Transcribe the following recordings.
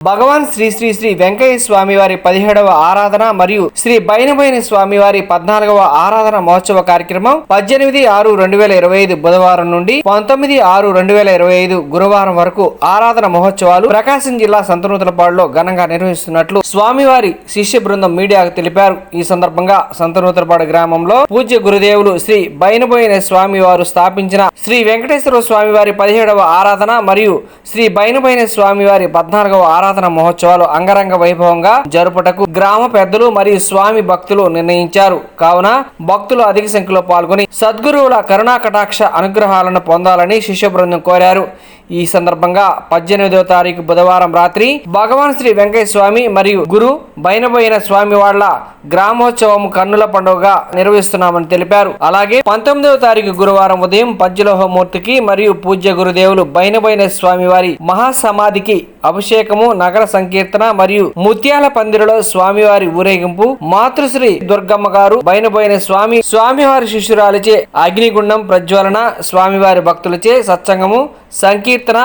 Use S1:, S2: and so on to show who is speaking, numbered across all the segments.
S1: భగవాన్ శ్రీ శ్రీ శ్రీ వెంకయ్య స్వామివారి పదిహేడవ ఆరాధన మరియు శ్రీ బైనబైన స్వామివారి పద్నాలుగవ ఆరాధన మహోత్సవ కార్యక్రమం పద్దెనిమిది ఆరు రెండు వేల ఇరవై ఐదు బుధవారం నుండి పంతొమ్మిది ఆరు రెండు వేల ఇరవై ఐదు గురువారం వరకు ఆరాధన మహోత్సవాలు ప్రకాశం జిల్లా సంతనూతలపాడులో ఘనంగా నిర్వహిస్తున్నట్లు స్వామివారి శిష్య బృందం మీడియాకు తెలిపారు. ఈ సందర్భంగా సంతనూతలపాడు గ్రామంలో పూజ్య గురుదేవులు శ్రీ బైనబోయిన స్వామి వారు స్థాపించిన శ్రీ వెంకటేశ్వర స్వామివారి పదిహేడవ ఆరాధన మరియు శ్రీ బైనబైన స్వామివారి పద్నాలుగవ ఆరాధన మహోత్సవాలు అంగరంగ వైభవంగా జరుపుటకు గ్రామ పెద్దలు మరియు స్వామి భక్తులు నిర్ణయించారు. కావున భక్తులు అధిక సంఖ్యలో పాల్గొని సద్గురువుల కరుణా కటాక్ష అనుగ్రహాలను పొందాలని శిష్య బృందం కోరారు. ఈ సందర్భంగా పద్దెనిమిదవ తారీఖు బుధవారం రాత్రి భగవాన్ శ్రీ వెంకయ్య స్వామి మరియు గురు బైనబోయిన స్వామి వాళ్ళ గ్రామోత్సవం కన్నుల పండుగగా నిర్వహిస్తున్నామని తెలిపారు. అలాగే పంతొమ్మిదవ తారీఖు గురువారం ఉదయం పద్యలోహమూర్తికి మరియు పూజ్య గురుదేవులు బైనబోయిన స్వామి వారి మహాసమాధికి అభిషేకము నగర సంకీర్తన మరియు ముత్యాల పందిరిలో స్వామివారి ఊరేగింపు మాతృశ్రీ దుర్గమ్మ గారు బయనబోయిన స్వామి స్వామివారి శిష్యురాలిచే అగ్నిగుండం ప్రజ్వలన స్వామివారి భక్తులచే సత్సంగము సంకీర్తన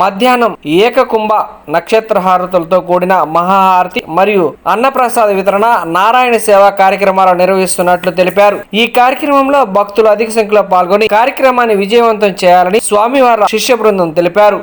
S1: మధ్యాహ్నం ఏకకుంభ నక్షత్ర హారతులతో కూడిన మహాహారతి మరియు అన్నప్రసాద వితరణ నారాయణ సేవ కార్యక్రమాలు నిర్వహిస్తున్నట్లు తెలిపారు. ఈ కార్యక్రమంలో భక్తులు అధిక సంఖ్యలో పాల్గొని కార్యక్రమాన్ని విజయవంతం చేయాలని స్వామివారి శిష్య బృందం తెలిపారు.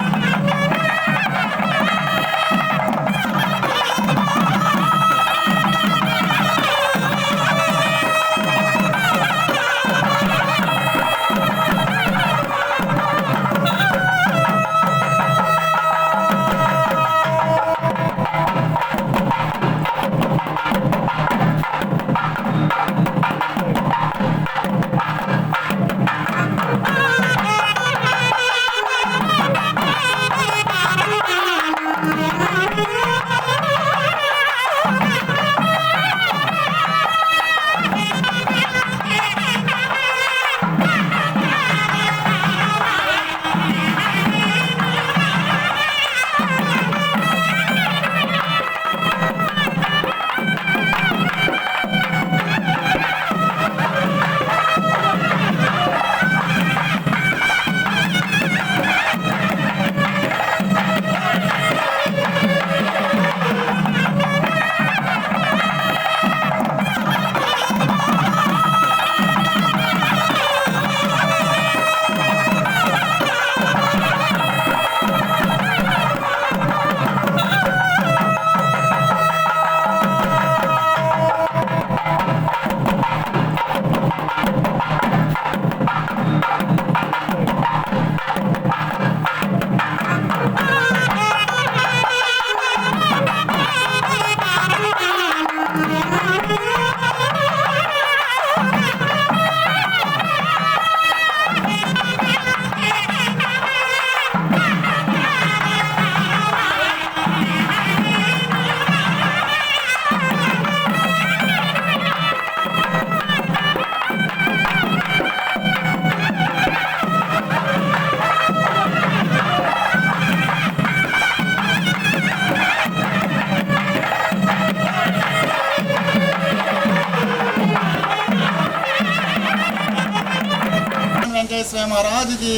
S2: వెంకటేశ్వర మహారాజుకి.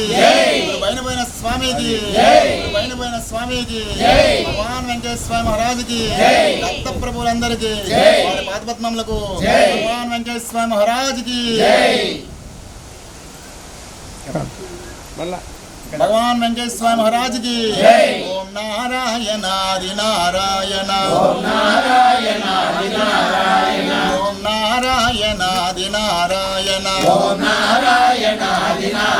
S2: బయలుపోయిన స్వామికి బయలుపోయిన స్వామికి భగవాన్ వెంకటేశ్వర మహారాజుకి. దత్త ప్రభులందరికీ వారి పాదపద్మములకు భగవాన్ వెంకటేశ్వర మహారాజుకి. భగవాన్ వెంకటేశ్వర మహారాజుకి. ఓం నారాయణాది నారాయణ. ఓం నారాయణాది నారాయణ. ఓం నారాయణాది నారాయణ. ఓం నారాయణాది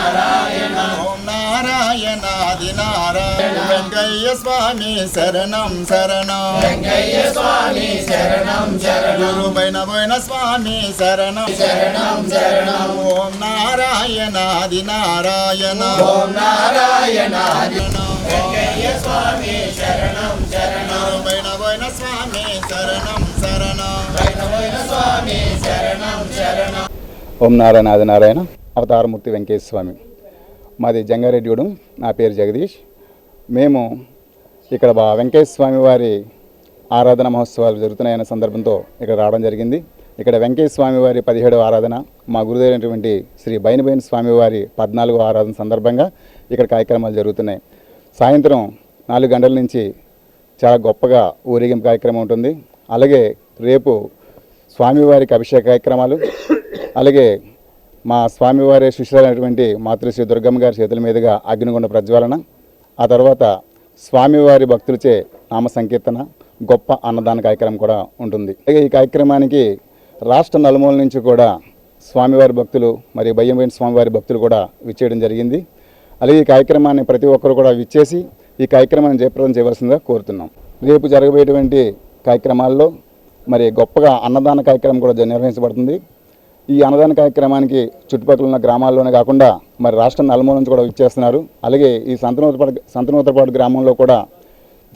S2: నారాయణ. ఓం నారాయణాది నారాయణ. వెంకయ్య స్వామి శరణం శరణం. వెంకయ్య స్వామి శరణం శరణం. గురు బైన బోయిన స్వామి శరణం శరణం శరణం. ఓం నారాయణాది నారాయణ. ఓం నారాయణాది వెంకయ్య స్వామి శరణం శరణం. బైన బోయిన స్వామి శరణం శరణం. బైన బోయిన స్వామి శరణం శరణం.
S3: ఓం నారాయణ ఆది నారాయణ. అవతారమూర్తి వెంకటేశ్వర స్వామి మాది జంగారెడ్డిగూడెం నా పేరు జగదీష్. మేము ఇక్కడ బా వెంకటేశ్వర స్వామి వారి ఆరాధన మహోత్సవాలు జరుగుతున్నాయన్న సందర్భంతో ఇక్కడ రావడం జరిగింది. ఇక్కడ వెంకటేశ్వర స్వామి వారి పదిహేడవ ఆరాధన మా గురుదైనటువంటి శ్రీ బైనబైన స్వామి వారి పద్నాలుగో ఆరాధన సందర్భంగా ఇక్కడ కార్యక్రమాలు జరుగుతున్నాయి. సాయంత్రం నాలుగు గంటల నుంచి చాలా గొప్పగా ఊరేగింపు కార్యక్రమం ఉంటుంది. అలాగే రేపు స్వామివారికి అభిషేక కార్యక్రమాలు అలాగే మా స్వామివారి శిష్యులైనటువంటి మాతృశ్రీ దుర్గమ్మ గారి చేతుల మీదుగా అగ్నిగుండ ప్రజ్వలన ఆ తర్వాత స్వామివారి భక్తులచే నామ సంకీర్తన గొప్ప అన్నదాన కార్యక్రమం కూడా ఉంటుంది. ఈ కార్యక్రమానికి రాష్ట్ర నలుమూల నుంచి కూడా స్వామివారి భక్తులు మరియు బయ్యమైన స్వామివారి భక్తులు కూడా విచ్చేయడం జరిగింది. అలాగే ఈ కార్యక్రమాన్ని ప్రతి ఒక్కరు కూడా విచ్చేసి ఈ కార్యక్రమాన్ని జయప్రదం చేయవలసిందిగా కోరుతున్నాం. రేపు జరగబోయేటువంటి కార్యక్రమాల్లో మరి గొప్పగా అన్నదాన కార్యక్రమం కూడా జ- నిర్వహించబడుతుంది. ఈ అన్నదాన కార్యక్రమానికి చుట్టుపక్కల ఉన్న గ్రామాల్లోనే కాకుండా మరి రాష్ట్రం నలుమూల నుంచి కూడా విచ్చేస్తున్నారు. అలాగే ఈ సంతనూతపాడు సంతనూతపాడు గ్రామంలో కూడా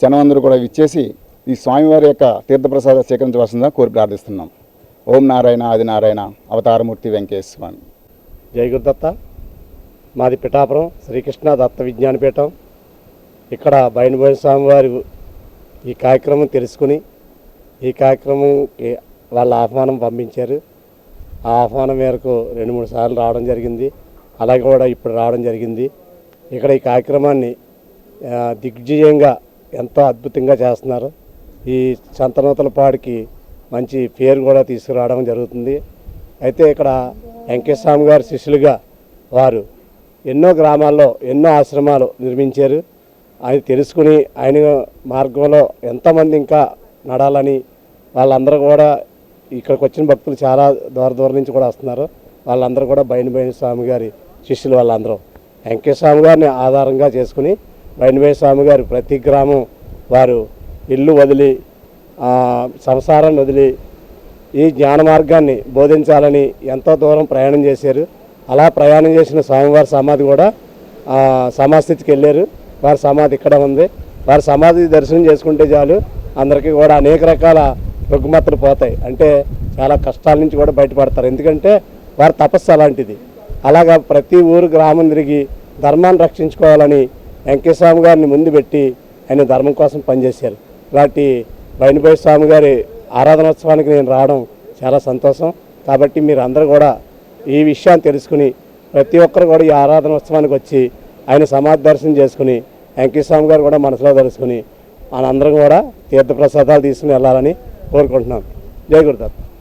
S3: జనమందరూ కూడా విచ్చేసి ఈ స్వామివారి యొక్క తీర్థప్రసాద స్వీకరించవలసిందిగా కోరి ప్రార్థిస్తున్నాం. ఓం నారాయణ ఆది నారాయణ అవతారమూర్తి వెంకటేశ్వర స్వామి
S4: జై గురుదత్త. మాది పిఠాపురం శ్రీకృష్ణ దత్త విజ్ఞానపీఠం. ఇక్కడ బయనబోయిన స్వామివారి ఈ కార్యక్రమం తెలుసుకుని ఈ కార్యక్రమంకి వాళ్ళ ఆహ్వానం పంపించారు. ఆ ఆహ్వానం మేరకు రెండు మూడు సార్లు రావడం జరిగింది. అలాగే కూడా ఇప్పుడు రావడం జరిగింది. ఇక్కడ ఈ కార్యక్రమాన్ని దిగ్విజయంగా ఎంతో అద్భుతంగా చేస్తున్నారు. ఈ సంతనూతలపాడికి మంచి పేరు కూడా తీసుకురావడం జరుగుతుంది. అయితే ఇక్కడ వెంకటస్వామి గారి శిష్యులుగా వారు ఎన్నో గ్రామాల్లో ఎన్నో ఆశ్రమాలు నిర్మించారు. ఆయన తెలుసుకుని ఆయన మార్గంలో ఎంతమంది ఇంకా నడాలని వాళ్ళందరూ కూడా ఇక్కడికి వచ్చిన భక్తులు చాలా దూర దూరం నుంచి కూడా వస్తున్నారు. వాళ్ళందరూ కూడా బయనబోయిన స్వామి గారి శిష్యులు వాళ్ళందరూ. వెంకటేశ్వర స్వామి గారిని ఆధారంగా చేసుకుని బయనబోయిన స్వామి గారు ప్రతి గ్రామం వారు ఇల్లు వదిలి సంసారాన్ని వదిలి ఈ జ్ఞాన మార్గాన్ని బోధించాలని ఎంతో దూరం ప్రయాణం చేశారు. అలా ప్రయాణం చేసిన స్వామివారి సమాధి కూడా ఆ, సమాస్థితికి వెళ్ళారు. వారి సమాధి ఇక్కడ ఉంది. వారి సమాధి దర్శనం చేసుకుంటే చాలు. అందరికీ కూడా అనేక రకాల రుగ్మతలు పోతాయి. అంటే చాలా కష్టాల నుంచి కూడా బయటపడతారు. ఎందుకంటే వారి తపస్సు అలాంటిది. అలాగా ప్రతి ఊరు గ్రామం తిరిగి ధర్మాన్ని రక్షించుకోవాలని వెంకటస్వామి గారిని ముందు పెట్టి ఆయన ధర్మం కోసం పనిచేశారు. ఇలాంటి బైనబాయి స్వామి గారి ఆరాధనోత్సవానికి నేను రావడం చాలా సంతోషం. కాబట్టి మీరు అందరూ కూడా ఈ విషయాన్ని తెలుసుకుని ప్రతి ఒక్కరు కూడా ఈ ఆరాధనోత్సవానికి వచ్చి ఆయన సమాధి దర్శనం చేసుకుని వెంకటస్వామి గారు కూడా మనసులో తెలుసుకుని మనందరం కూడా తీర్థప్రసాదాలు తీసుకుని వెళ్ళాలని కోరుకుంటున్నాను జై గురుదాత్